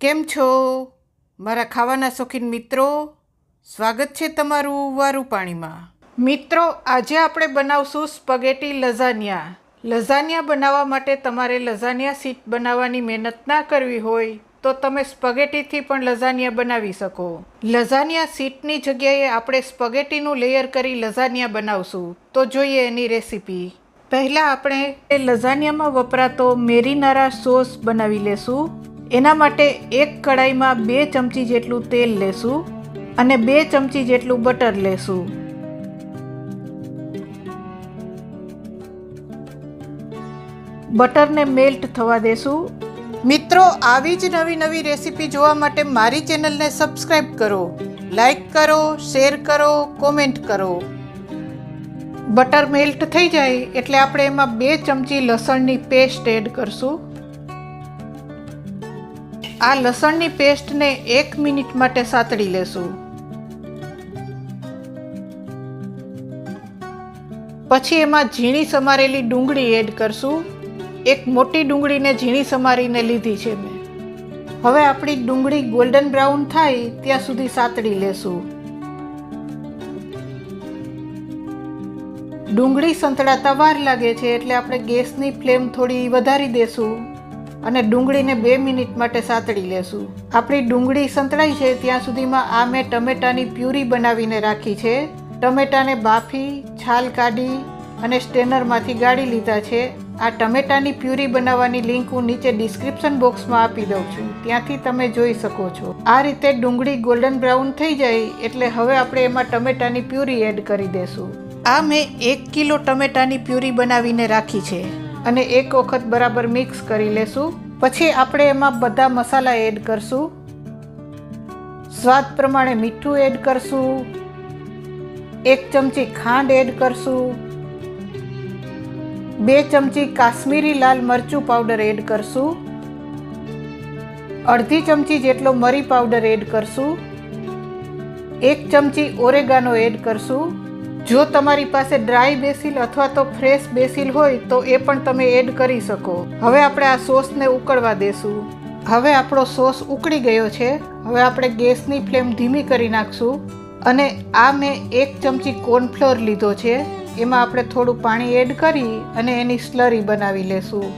કેમ છો? મારા ખાવાના શોખીન મિત્રો, સ્વાગત છે તમારું વારું પાણીમાં મિત્રો, આજે આપણે બનાવશું સ્પગેટી લઝાનિયા. લઝાનિયા બનાવવા માટે તમારે લઝાનિયા સીટ બનાવવાની મહેનત ના કરવી હોય તો તમે સ્પગેટીથી પણ લઝાનિયા બનાવી શકો. લઝાનિયા સીટની જગ્યાએ આપણે સ્પગેટીનું લેયર કરી લઝાનિયા બનાવશું. તો જોઈએ એની રેસીપી. પહેલાં આપણે લઝાનિયામાં વપરાતો મેરીનારા સોસ બનાવી લેશું. એના માટે એક કડાઈમાં બે ચમચી જેટલું તેલ લેશું અને બે ચમચી જેટલું બટર લેશું. બટરને મેલ્ટ થવા દેશું. મિત્રો આવી જ નવી નવી રેસીપી જોવા માટે મારી ચેનલને સબસ્ક્રાઈબ કરો લાઈક કરો શેર કરો કોમેન્ટ કરો. બટર મેલ્ટ થઈ જાય એટલે આપણે એમાં બે ચમચી લસણની પેસ્ટ એડ કરશું. આ લસણની પેસ્ટને એક મિનિટ માટે સાતળી લેશું. પછી એમાં ઝીણી સમારેલી ડુંગળી એડ કરશું. એક મોટી ડુંગળીને ઝીણી સમારીને લીધી છે મેં. હવે આપણી ડુંગળી ગોલ્ડન બ્રાઉન થાય ત્યાં સુધી સાતળી લેશું. ડુંગળી સંતળાતા વાર લાગે છે એટલે આપણે ગેસની ફ્લેમ થોડી વધારી દેશું. અને ડુંગળીને બે મિનિટ માટે સાતળી લેશું. આપણી ડુંગળી સંતળાઈ છે ત્યાં સુધીમાં આ મેં ટમેટાની પ્યુરી બનાવીને રાખી છે. ટમેટાને બાફી, છાલ કાઢી અને સ્ટેનરમાંથી ગાળી લીધા છે. આ ટમેટાની પ્યુરી બનાવવાની લિંક હું નીચે ડિસ્ક્રિપ્શન બોક્સમાં આપી દઉં છું. ત્યાંથી તમે જોઈ શકો છો. આ રીતે ડુંગળી ગોલ્ડન બ્રાઉન થઈ જાય એટલે હવે આપણે એમાં ટમેટાની પ્યુરી એડ કરી દેશું. આ મેં એક કિલો ટમેટાની પ્યુરી બનાવીને રાખી છે. અને એક વખત બરાબર મિક્સ કરી લેશું. પછી આપણે એમાં બધા મસાલા એડ કરશું. સ્વાદ પ્રમાણે મીઠું એડ કરશું. એક ચમચી ખાંડ એડ કરશું. બે ચમચી કાશ્મીરી લાલ મરચું પાવડર એડ કરશું. અડધી ચમચી જેટલો મરી પાવડર એડ કરશું. એક ચમચી ઓરેગાનો એડ કરશું. જો તમારી પાસે ડ્રાય બેસિલ અથવા તો ફ્રેશ બેસિલ હોય, તો એ પણ તમે એડ કરી શકો. હવે આપણે આ સોસને ઉકળવા દેશું. હવે આપણો સોસ ઉકળી ગયો છે. હવે આપણે ગેસની ફ્લેમ ધીમી કરી નાખશું અને આ મેં એક ચમચી કોર્નફ્લોર લીધો છે. એમાં આપણે થોડું પાણી એડ કરી અને એની સ્લરી બનાવી લેશું.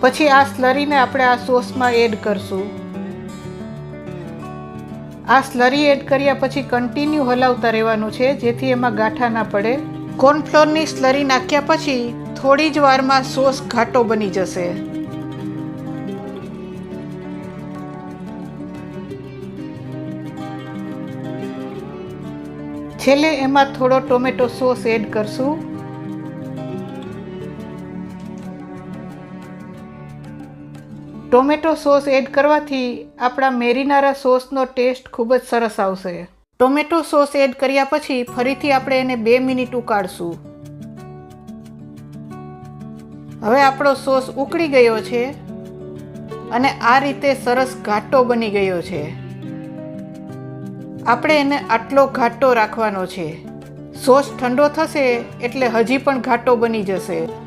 પછી આ સ્લરીને આપણે આ સોસમાં એડ કરશું. આ સ્લરી એડ કર્યા પછી કન્ટિન્યુ હલાવતા રહેવાનું છે, જેથી એમાં ગાંઠા ના પડે. કોર્નફ્લોરની સ્લરી નાખ્યા પછી થોડી જ વારમાં સોસ ઘાટો બની જશે. છેલ્લે એમાં થોડો ટોમેટો સોસ એડ કરશું. ટોમેટો સોસ એડ કરવાથી આપણા મેરીનારા સોસનો ટેસ્ટ ખૂબ જ સરસ આવશે. ટોમેટો સોસ એડ કર્યા પછી ફરીથી આપણે એને બે મિનિટ ઉકાળશું. હવે આપણો સોસ ઉકળી ગયો છે અને આ રીતે સરસ ઘાટો બની ગયો છે. આપણે એને આટલો ઘાટો રાખવાનો છે. સોસ ઠંડો થશે એટલે હજી પણ ઘાટો બની જશે.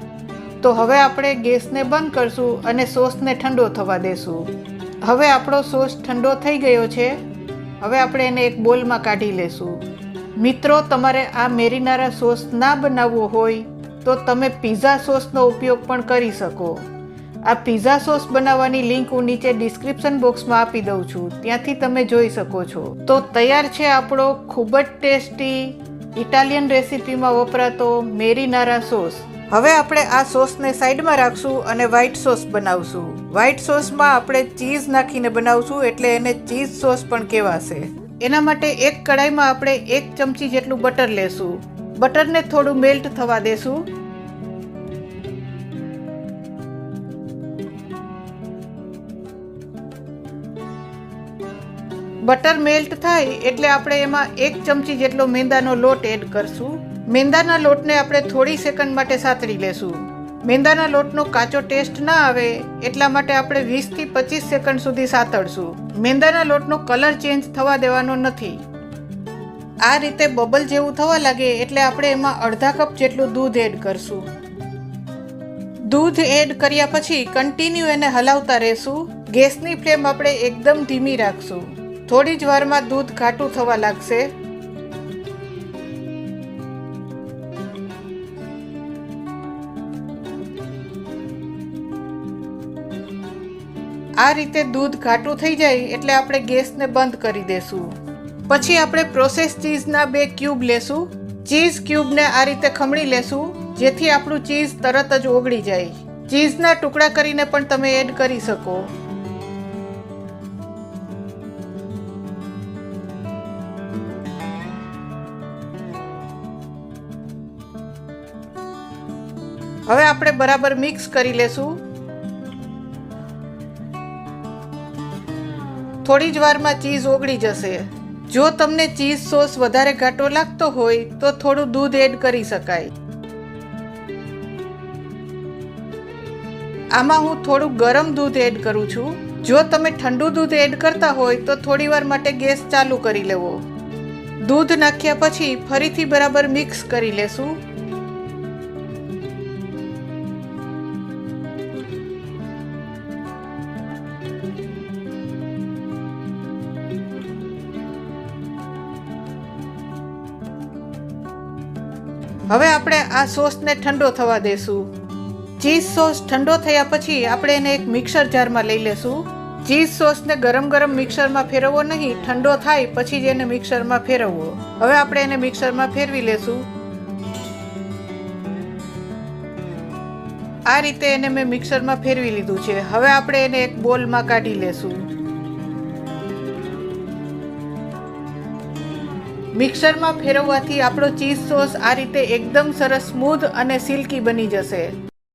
તો હવે આપણે ગેસને બંધ કરશું અને સોસને ઠંડો થવા દેશું. હવે આપણો સોસ ઠંડો થઈ ગયો છે. હવે આપણે એને એક બોલમાં કાઢી લેશું. મિત્રો, તમારે આ મેરીનારા સોસ ના બનાવવો હોય તો તમે પીઝા સોસનો ઉપયોગ પણ કરી શકો. આ પિઝા સોસ બનાવવાની લિંક હું નીચે ડિસ્ક્રિપ્શન બોક્સમાં આપી દઉં છું. ત્યાંથી તમે જોઈ શકો છો. તો તૈયાર છે આપણો ખૂબ જ ટેસ્ટી ઇટાલિયન રેસીપીમાં વપરાતો મેરીનારા સોસ. હવે આપણે આ સોસને સાઈડમાં રાખશું અને વ્હાઈટ સોસ બનાવશું. વ્હાઈટ સોસમાં આપણે ચીઝ નાખીને બનાવશું એટલે એને ચીઝ સોસ પણ કહેવાશે. એના માટે એક કડાઈમાં આપણે એક ચમચી જેટલું બટર લેશું. બટરને થોડું મેલ્ટ થવા દેશું. બટર મેલ્ટ થાય એટલે આપણે એમાં એક ચમચી જેટલો મેંદાનો લોટ એડ કરશું. મેંદાના લોટને આપણે થોડી સેકન્ડ માટે સાતરી લેશું. મેંદાના લોટનો કાચો ટેસ્ટ ના આવે એટલા માટે આપણે વીસથી પચીસ સેકન્ડ સુધી સાતળશું. મેંદાના લોટનો કલર ચેન્જ થવા દેવાનો નથી. આ રીતે બબલ જેવું થવા લાગે એટલે આપણે એમાં અડધા કપ જેટલું દૂધ એડ કરશું. દૂધ એડ કર્યા પછી કન્ટિન્યુ એને હલાવતા રહેશું. ગેસની ફ્લેમ આપણે એકદમ ધીમી રાખશું. થોડી જ વારમાં દૂધ ઘાટું થવા લાગશે. આ રીતે દૂધ ઘાટું થઈ જાય એટલે આપણે ગેસને બંધ કરી દેશું. પછી આપણે પ્રોસેસ ચીઝના બે ક્યુબ લેશું. ચીઝ ક્યુબને આ રીતે ખમણી લેશું, જેથી આપણું ચીઝ તરત જ ઓગળી જાય. ચીઝના ટુકડા કરીને પણ તમે એડ કરી શકો. હવે આપણે બરાબર મિક્સ કરી લેશું. થોડી જ વારમાં ચીઝ ઓગળી જશે. જો તમને ચીઝ સોસ વધારે ઘાટો લાગતો હોય, તો થોડું દૂધ એડ કરી શકાય. આમાં હું થોડું ગરમ દૂધ એડ કરું છું. જો તમે ઠંડુ દૂધ એડ કરતા હોય, તો થોડી વાર માટે ગેસ ચાલુ કરી લેવો. દૂધ નાખ્યા પછી ફરીથી બરાબર મિક્સ કરી લેશું. હવે આપણે આ સોસને ઠંડો થવા દેશું. ચીઝ સોસ ઠંડો થયા પછી આપણે એને એક મિક્સર જારમાં લઈ લેશું. ચીઝ સોસને ગરમ ગરમ મિક્સરમાં ફેરવવો નહીં, ઠંડો થાય પછી જ એને મિક્સરમાં ફેરવવો. હવે આપણે એને મિક્સરમાં ફેરવી લેશું. આ રીતે એને મેં મિક્સરમાં ફેરવી લીધું છે. હવે આપણે એને એક બોલમાં કાઢી લેશું. મિક્સરમાં ફેરવવાથી આપણો ચીઝ સોસ આ રીતે એકદમ સરસ સ્મૂધ અને સિલ્કી બની જશે.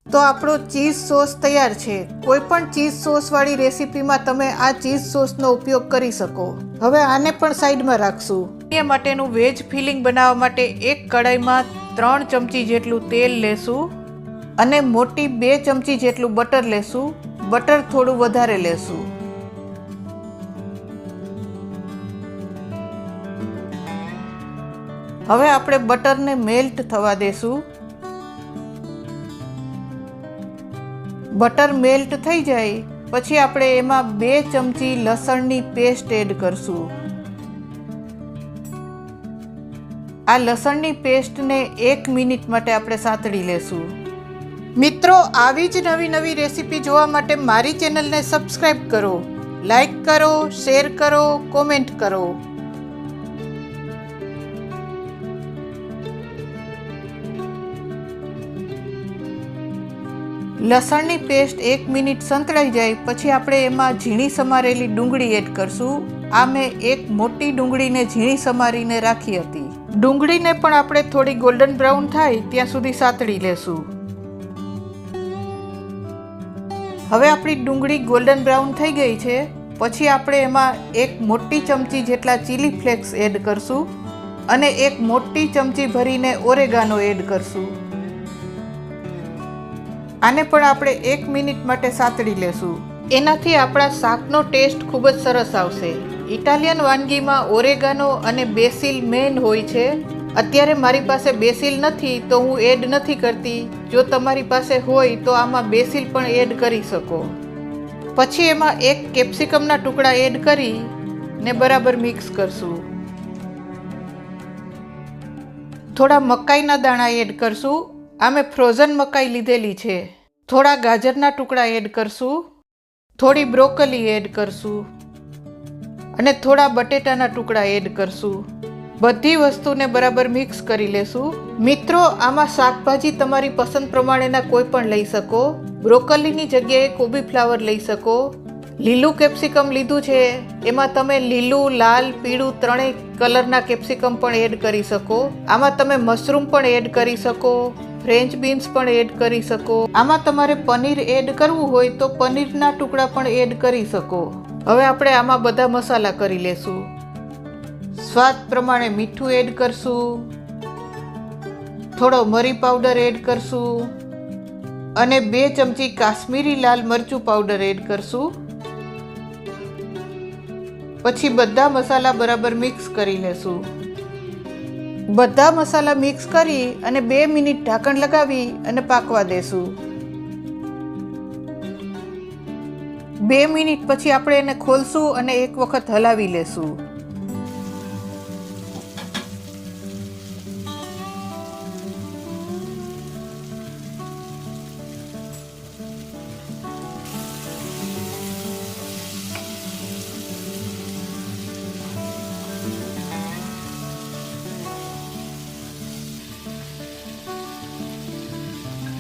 તો આપણો ચીઝ સોસ તૈયાર છે. કોઈ પણ ચીઝ સોસવાળી રેસીપીમાં તમે આ ચીઝ સોસનો ઉપયોગ કરી શકો. હવે આને પણ સાઈડમાં રાખશું. એ માટેનું વેજ ફિલિંગ બનાવવા માટે એક કડાઈમાં ત્રણ ચમચી જેટલું તેલ લેશું અને મોટી બે ચમચી જેટલું બટર લેશું. બટર થોડું વધારે લેશું. હવે આપણે બટરને મેલ્ટ થવા દેશું. બટર મેલ્ટ થઈ જાય, પછી આપણે એમાં બે ચમચી લસણની પેસ્ટ એડ કરશું. આ લસણની પેસ્ટને એક મિનિટ માટે આપણે સાંતળી લેશું. મિત્રો, આવી જ નવી નવી રેસીપી જોવા માટે મારી ચેનલને સબસ્ક્રાઈબ કરો લાઈક કરો, શેર કરો, કોમેન્ટ કરો. લસણની પેસ્ટ એક મિનિટ સંતળાઈ જાય, પછી આપણે એમાં ઝીણી સમારેલી ડુંગળી એડ કરશું. આ મેં એક મોટી ડુંગળીને ઝીણી સમારીને રાખી હતી. ડુંગળીને પણ આપણે થોડી ગોલ્ડન બ્રાઉન થાય ત્યાં સુધી સાતળી લેશું. હવે આપણી ડુંગળી ગોલ્ડન બ્રાઉન થઈ ગઈ છે. પછી આપણે એમાં એક મોટી ચમચી જેટલા ચીલી ફ્લેક્સ એડ કરશું અને એક મોટી ચમચી ભરીને ઓરેગાનો એડ કરશું. આને પણ આપણે એક મિનિટ માટે સાતળી લેશું. એનાથી આપણા શાકનો ટેસ્ટ ખૂબ જ સરસ આવશે. ઇટાલિયન વાનગીમાં ઓરેગાનો અને બેસિલ મેન હોય છે. અત્યારે મારી પાસે બેસિલ નથી, તો હું એડ નથી કરતી. જો તમારી પાસે હોય, તો આમાં બેસિલ પણ એડ કરી શકો. પછી એમાં એક કેપ્સિકમના ટુકડા એડ કરી ને બરાબર મિક્સ કરશું. થોડા મકાઈના દાણા એડ કરશું. આ મેં ફ્રોઝન મકાઈ લીધેલી છે. થોડા ગાજરના ટુકડા એડ કરશું, થોડી બ્રોકલી એડ કરશું, અને થોડા બટેટાના ટુકડા એડ કરશું. બધી વસ્તુને બરાબર મિક્સ કરી લેશું. મિત્રો, આમાં શાકભાજી તમારી પસંદ પ્રમાણેના કોઈ પણ લઈ શકો. બ્રોકલીની જગ્યાએ કોબી ફ્લાવર લઈ શકો. લીલું કેપ્સિકમ લીધું છે. એમાં તમે લીલું, લાલ, પીળું ત્રણેય કલરના કેપ્સિકમ પણ એડ કરી શકો. આમાં તમે મશરૂમ પણ એડ કરી શકો. ફ્રેન્ચ બીન્સ પણ એડ કરી શકો. આમાં તમારે પનીર એડ કરવું હોય તો પનીરના ટુકડા પણ એડ કરી શકો. હવે આપણે આમાં બધા મસાલા કરી લેશું. સ્વાદ પ્રમાણે મીઠું એડ કરશું. થોડો મરી પાવડર એડ કરશું. અને બે ચમચી કાશ્મીરી લાલ મરચું પાવડર એડ કરશું. પછી બધા મસાલા બરાબર મિક્સ કરી લેશું. બધા મસાલા મિક્સ કરી અને બે મિનિટ ઢાંકણ લગાવી અને પાકવા દેશું. બે મિનિટ પછી આપણે એને ખોલશું અને એક વખત હલાવી લેશું.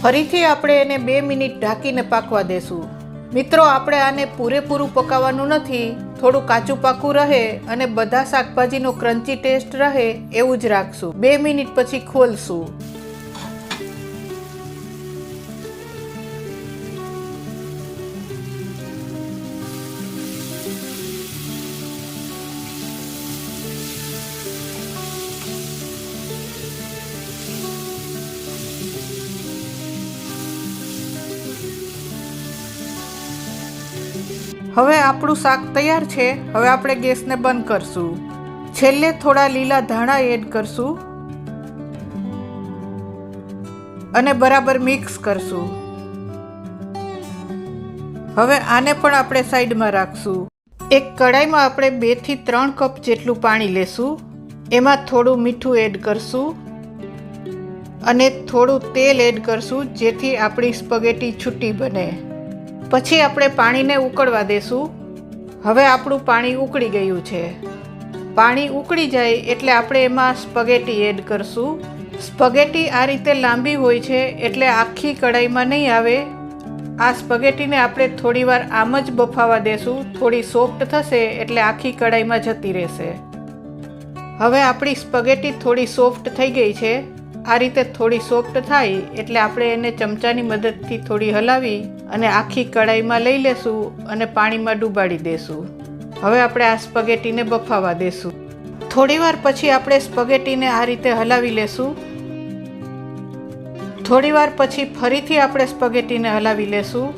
ફરીથી આપણે એને બે મિનિટ ઢાંકીને પાકવા દેશું. મિત્રો, આપણે આને પૂરેપૂરું પકાવવાનું નથી. થોડું કાચું પાકું રહે અને બધા શાકભાજીનો ક્રન્ચી ટેસ્ટ રહે એવું જ રાખશું. બે મિનિટ પછી ખોલશું. હવે આપણું શાક તૈયાર છે. હવે આપણે ગેસને બંધ કરશું. છેલ્લે થોડા લીલા ધાણા એડ કરશું. અને બરાબર મિક્સ કરશું. હવે આને પણ આપણે સાઈડમાં રાખશું. એક કડાઈમાં આપણે બેથી ત્રણ કપ જેટલું પાણી લેશું. એમાં થોડું મીઠું એડ કરશું. અને થોડું તેલ એડ કરશું જેથી આપણી સ્પગેટી છૂટી બને. પછી આપણે પાણીને ઉકળવા દેશું. હવે આપણું પાણી ઉકળી ગયું છે. પાણી ઉકળી જાય એટલે આપણે એમાં સ્પગેટી એડ કરશું. સ્પગેટી આ રીતે લાંબી હોય છે એટલે આખી કઢાઈમાં નહીં આવે. આ સ્પગેટીને આપણે થોડીવાર આમ જ બફાવા દેશું. થોડી સોફ્ટ થશે એટલે આખી કઢાઈમાં જતી રહેશે. હવે આપણી સ્પગેટી થોડી સોફ્ટ થઈ ગઈ છે. આ રીતે થોડી સોફ્ટ થાય એટલે આપણે એને ચમચાની મદદથી થોડી હલાવી અને આખી કઢાઈમાં લઈ લેશું અને પાણીમાં ડૂબાડી દેશું. હવે આપણે આ સ્પગેટીને બફાવા દેશું. થોડીવાર પછી આપણે સ્પગેટીને આ રીતે હલાવી લેશું. થોડીવાર પછી ફરીથી આપણે સ્પગેટીને હલાવી લેશું.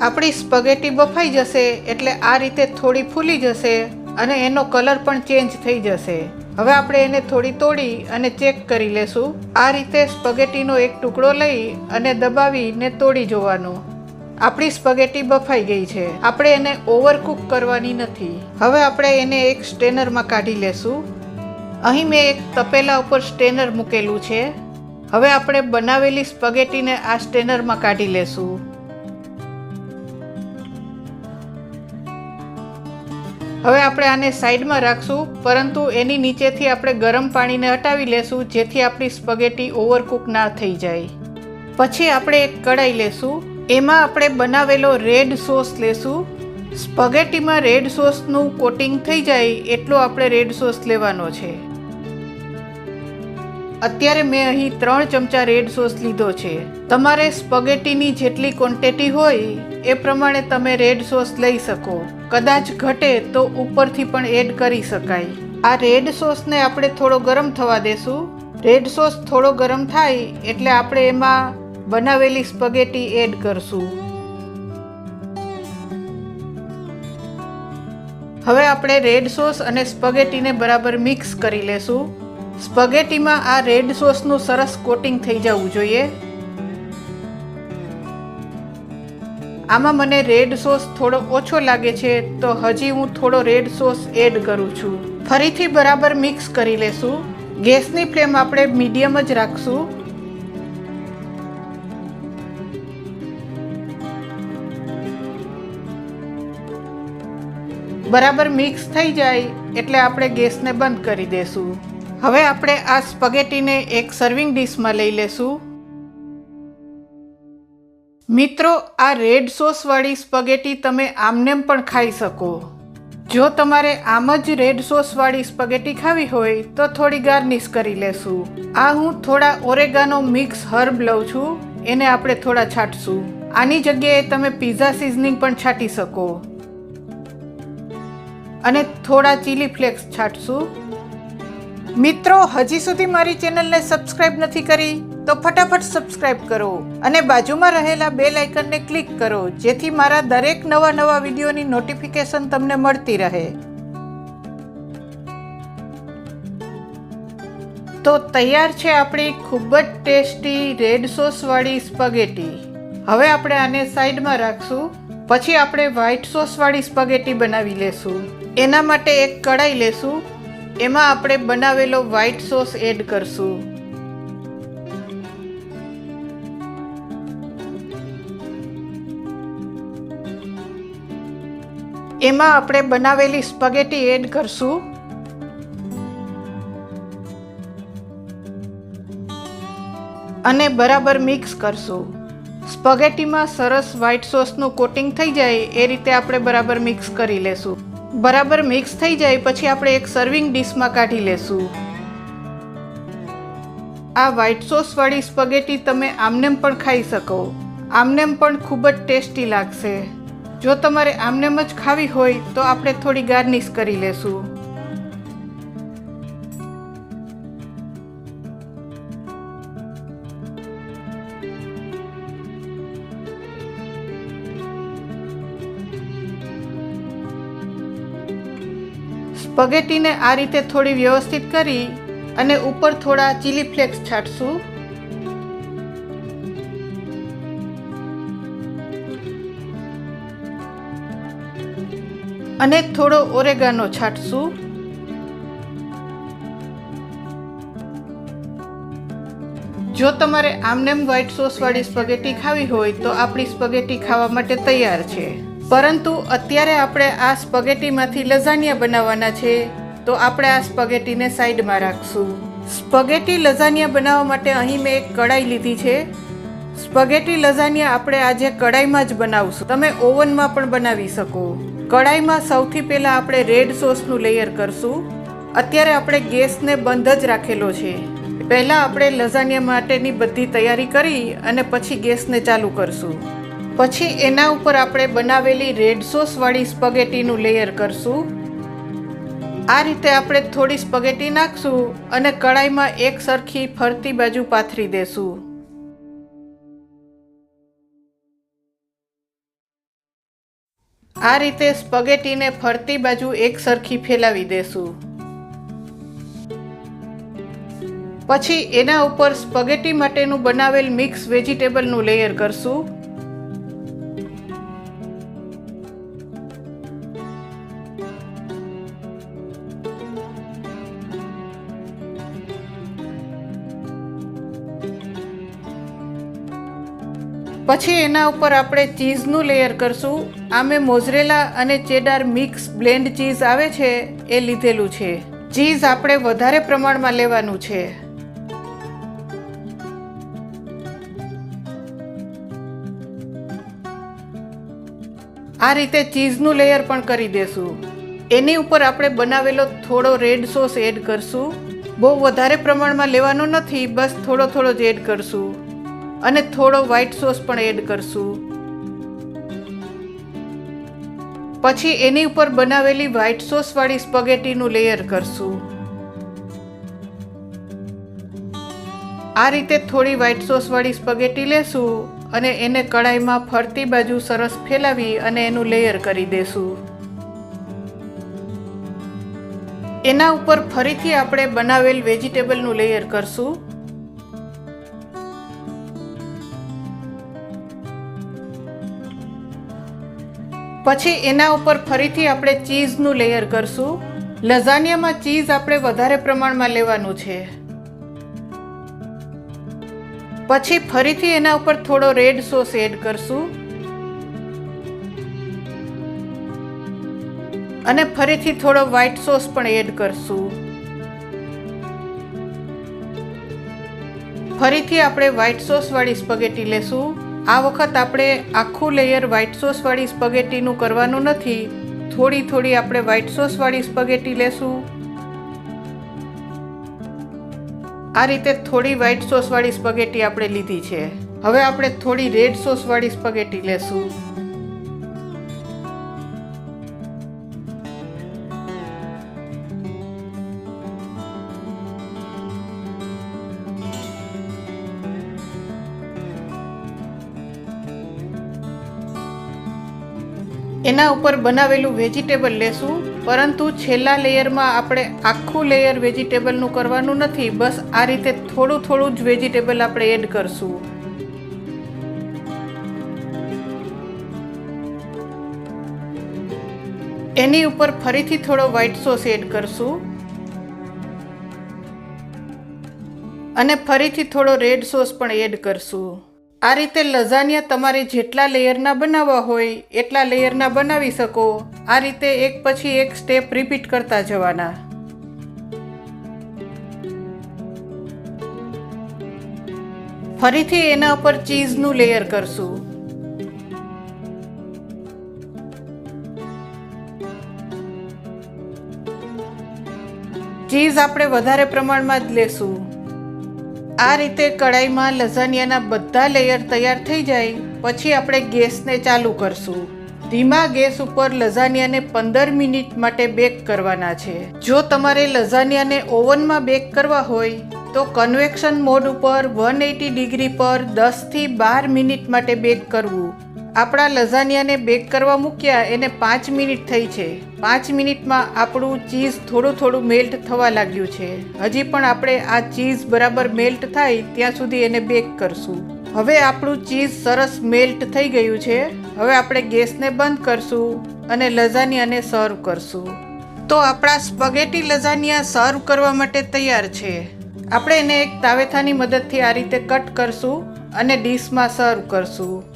આપણી સ્પગેટી બફાઈ જશે એટલે આ રીતે થોડી ફૂલી જશે અને એનો કલર પણ ચેન્જ થઈ જશે. હવે આપણે એને થોડી તોડી અને ચેક કરી લેશું. આ રીતે સ્પગેટીનો એક ટુકડો લઈ અને દબાવીને તોડી જોવાનો. આપણી સ્પગેટી બફાઈ ગઈ છે. આપણે એને ઓવરકુક કરવાની નથી. હવે આપણે એને એક સ્ટેનરમાં કાઢી લેશું. અહીં મેં એક તપેલા ઉપર સ્ટેનર મૂકેલું છે. હવે આપણે બનાવેલી સ્પગેટીને આ સ્ટેનરમાં કાઢી લેશું. હવે આપણે આને સાઈડમાં રાખશું, પરંતુ એની નીચેથી આપણે ગરમ પાણીને હટાવી લેશું, જેથી આપણી સ્પગેટી ઓવરકુક ના થઈ જાય. પછી આપણે એક કઢાઈ લેશું. એમાં આપણે બનાવેલો રેડ સોસ લેશું. સ્પગેટીમાં રેડ સોસનું કોટિંગ થઈ જાય, એટલો આપણે રેડ સોસ લેવાનો છે. અત્યારે મેં અહીં ત્રણ ચમચા રેડ સોસ લીધો છે. તમારે સ્પગેટીની જેટલી ક્વોન્ટિટી હોય, એ પ્રમાણે તમે રેડ સોસ લઈ શકો. કદાચ ઘટે તો ઉપરથી પણ એડ કરી શકાય. આ રેડ સોસને આપણે થોડો ગરમ થવા દેશું. રેડ સોસ થોડો ગરમ થાય એટલે આપણે એમાં બનાવેલી સ્પગેટી એડ કરશું. હવે આપણે રેડ સોસ અને સ્પગેટીને બરાબર મિક્સ કરી લેશું. સ્પગેટીમાં આ રેડ સોસનું સરસ કોટિંગ થઈ જવું જોઈએ. આમાં મને રેડ સોસ થોડો ઓછો લાગે છે, તો હજી હું થોડો રેડ સોસ એડ કરું છું. ફરીથી બરાબર મિક્સ કરી લેશું. ગેસની ફ્લેમ આપણે મીડિયમ જ રાખશું. બરાબર મિક્સ થઈ જાય, એટલે આપણે ગેસને બંધ કરી દેશું. હવે આપણે આ સ્પગેટીને એક સર્વિંગ ડીશમાં લઈ લેશું. મિત્રો, આ રેડ સોસવાળી સ્પગેટી તમે આમનેમ પણ ખાઈ શકો. જો તમારે આમ જ રેડ સોસવાળી સ્પગેટી ખાવી હોય, તો થોડી ગાર્નિશ કરી લેશું. આ હું થોડા ઓરેગાનો મિક્સ હર્બ લઉં છું, એને આપણે થોડા છાંટશું. આની જગ્યાએ તમે પીઝા સિઝનિંગ પણ છાંટી શકો. અને થોડા ચીલી ફ્લેક્સ છાંટશું. મિત્રો, હજી સુધી મારી ચેનલને સબસ્ક્રાઇબ નથી કરી, તો ફટાફટ સબસ્ક્રાઇબ કરો અને બાજુમાં રહેલા બેલ આઇકનને ક્લિક કરો, જેથી મારા દરેક નવા નવા વિડીયોની નોટિફિકેશન તમને મળતી રહે. તો તૈયાર છે આપણી ખૂબ જ ટેસ્ટી રેડ સોસવાળી સ્પગેટી. હવે આપણે આને સાઈડમાં રાખશું, પછી આપણે વ્હાઈટ સોસવાળી સ્પગેટી બનાવી લેશું. એના માટે એક કઢાઈ લેશું એમાં આપણે બનાવેલો વ્હાઈટ સોસ એડ કરશું. એમાં આપણે બનાવેલી સ્પગેટી એડ કરશું. અને બરાબર મિક્સ કરશું. સ્પગેટીમાં સરસ વ્હાઈટ સોસનું કોટિંગ થઈ જાય, એ રીતે આપણે બરાબર મિક્સ કરી લેશું. બરાબર મિક્સ થઈ જાય, પછી આપણે એક સર્વિંગ ડીશમાં કાઢી લેશું. આ વ્હાઈટ સોસવાળી સ્પગેટી તમે આમનેમ પણ ખાઈ શકો. આમનેમ પણ ખૂબ જ ટેસ્ટી લાગશે. જો તમારે આમનેમ જ ખાવી હોય, તો આપણે થોડી ગાર્નિશ કરી લેશું. સ્પગેટીને આ રીતે થોડી વ્યવસ્થિત કરી અને ઉપર થોડા ચીલી ફ્લેક્સ છાંટશું. અને થોડો ઓરેગાનો છાંટશું. જો તમારે આમનેમ વ્હાઈટ સોસવાળી સ્પગેટી ખાવી હોય તો આપણી સ્પગેટી ખાવા માટે તૈયાર છે. પરંતુ અત્યારે આપણે આ સ્પગેટીમાંથી લઝાનિયા બનાવવાના છે, તો આપણે આ સ્પગેટીને સાઈડમાં રાખશું. સ્પગેટી લઝાનિયા બનાવવા માટે અહીં મેં એક કડાઈ લીધી છે. સ્પગેટી લઝાનિયા આપણે આજે કડાઈમાં જ બનાવશું. તમે ઓવનમાં પણ બનાવી શકો. કડાઈમાં સૌથી પહેલાં આપણે રેડ સોસનું લેયર કરશું. અત્યારે આપણે ગેસને બંધ જ રાખેલો છે. પહેલાં આપણે લઝાનિયા માટેની બધી તૈયારી કરી અને પછી ગેસને ચાલુ કરશું. પછી એના ઉપર આપણે બનાવેલી રેડ સોસવાળી સ્પગેટીનું લેયર કરશું. આ રીતે આપણે થોડી સ્પગેટી નાખશું અને કડાઈમાં એક સરખી ફરતી બાજુ પાથરી દેશું. આ રીતે સ્પગેટીને ફરતી બાજુ એક સરખી ફેલાવી દેશું. પછી એના ઉપર સ્પગેટી માટેનું બનાવેલ મિક્સ વેજીટેબલનું લેયર કરશું. પછી એના ઉપર આપણે ચીઝનું લેયર કરશું. આ મેં મોઝરેલા અને ચેડાર મિક્સ બ્લેન્ડ ચીઝ આવે છે, એ લીધેલું છે. ચીઝ આપણે વધારે પ્રમાણમાં લેવાનું છે. આ રીતે ચીઝનું લેયર પણ કરી દેશું. એની ઉપર આપણે બનાવેલો થોડો રેડ સોસ એડ કરશું. બહુ વધારે પ્રમાણમાં લેવાનો નથી, બસ થોડો થોડો જ એડ કરશું. અને થોડો વ્હાઈટ સોસ પણ એડ કરશું. પછી એની ઉપર બનાવેલી વ્હાઈટ સોસવાળી સ્પગેટીનું લેયર કરશું. આ રીતે થોડી વ્હાઈટ સોસવાળી સ્પગેટી લેશું અને એને કડાઈમાં ફરતી બાજુ સરસ ફેલાવી અને એનું લેયર કરી દેશું. એના ઉપર ફરીથી આપણે બનાવેલ વેજીટેબલનું લેયર કરશું. પછી એના ઉપર ફરીથી આપણે ચીઝનું લેયર કરશું. લઝાનિયામાં ચીઝ આપણે વધારે પ્રમાણમાં લેવાનું છે. પછી ફરીથી એના ઉપર થોડો રેડ સોસ એડ કરશું. અને ફરીથી થોડો વ્હાઈટ સોસ પણ એડ કરશું. ફરીથી આપણે વ્હાઈટ સોસવાળી સ્પગેટી લેશું. આ વખત આપણે આખું લેયર વ્હાઈટ સોસવાળી સ્પગેટીનું કરવાનું નથી. થોડી થોડી આપણે વ્હાઈટ સોસવાળી સ્પગેટી લેશું. આ રીતે થોડી વ્હાઈટ સોસવાળી સ્પગેટી આપણે લીધી છે. હવે આપણે થોડી રેડ સોસવાળી સ્પગેટી લેશું. એના ઉપર બનાવેલું વેજીટેબલ લેશું, પરંતુ છેલ્લા લેયરમાં આપણે આખું લેયર વેજીટેબલનું કરવાનું નથી, બસ આ રીતે થોડું થોડું જ વેજીટેબલ આપણે એડ કરશું. એની ઉપર ફરીથી થોડો વ્હાઈટ સોસ એડ કરશું. અને ફરીથી થોડો રેડ સોસ પણ એડ કરશું. આ રીતે લઝાનિયા તમારે જેટલા લેયરના બનાવવા હોય, એટલા લેયરના બનાવી શકો. આ રીતે એક પછી એક સ્ટેપ રિપીટ કરતા જવાના. ફરીથી એના ઉપર ચીઝનું લેયર કરશું. ચીઝ આપણે વધારે પ્રમાણમાં જ લેશું. આ રીતે કડાઈમાં લઝાનિયાના બધા લેયર તૈયાર થઈ જાય. પછી આપણે ગેસને ચાલુ કરશું. ધીમા ગેસ ઉપર લઝાનિયાને પંદર મિનિટ માટે બેક કરવાના છે. જો તમારે લઝાનિયાને ઓવનમાં બેક કરવા હોય, તો કન્વેક્શન મોડ ઉપર વન એટી ડિગ્રી પર દસથી બાર મિનિટ માટે બેક કરવું. આપણા લઝાનિયાને બેક કરવા મૂક્યા, એને પાંચ મિનિટ થઈ છે. પાંચ મિનિટમાં આપણું ચીઝ થોડું થોડું મેલ્ટ થવા લાગ્યું છે. હજી પણ આપણે આ ચીઝ બરાબર મેલ્ટ થાય ત્યાં સુધી એને બેક કરશું. હવે આપણું ચીઝ સરસ મેલ્ટ થઈ ગયું છે. હવે આપણે ગેસને બંધ કરશું અને લઝાનિયાને સર્વ કરશું. તો આપણા સ્પગેટી લઝાનિયા સર્વ કરવા માટે તૈયાર છે. આપણે એને એક તાવેથાની મદદથી આ રીતે કટ કરશું અને ડીશમાં સર્વ કરશું.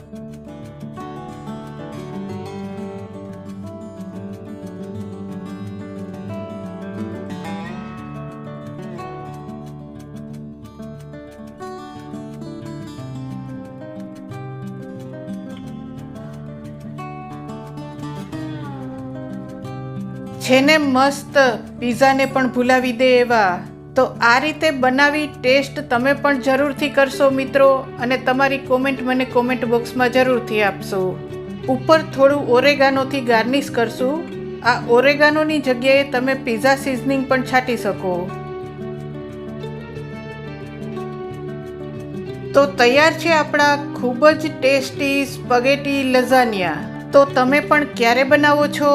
છે મસ્ત પીઝાને પણ ભૂલાવી દે એવા. તો આ રીતે બનાવી ટેસ્ટ તમે પણ જરૂરથી કરશો મિત્રો અને તમારી કોમેન્ટ મને કોમેન્ટ બોક્સમાં જરૂરથી આપશો. ઉપર થોડું ઓરેગાનોથી ગાર્નિશ કરશું. આ ઓરેગાનોની જગ્યાએ તમે પીઝા સિઝનિંગ પણ છાંટી શકો. તો તૈયાર છે આપણા ખૂબ જ ટેસ્ટી સ્પગેટી લઝાનિયા. તો તમે પણ ક્યારે બનાવો છો?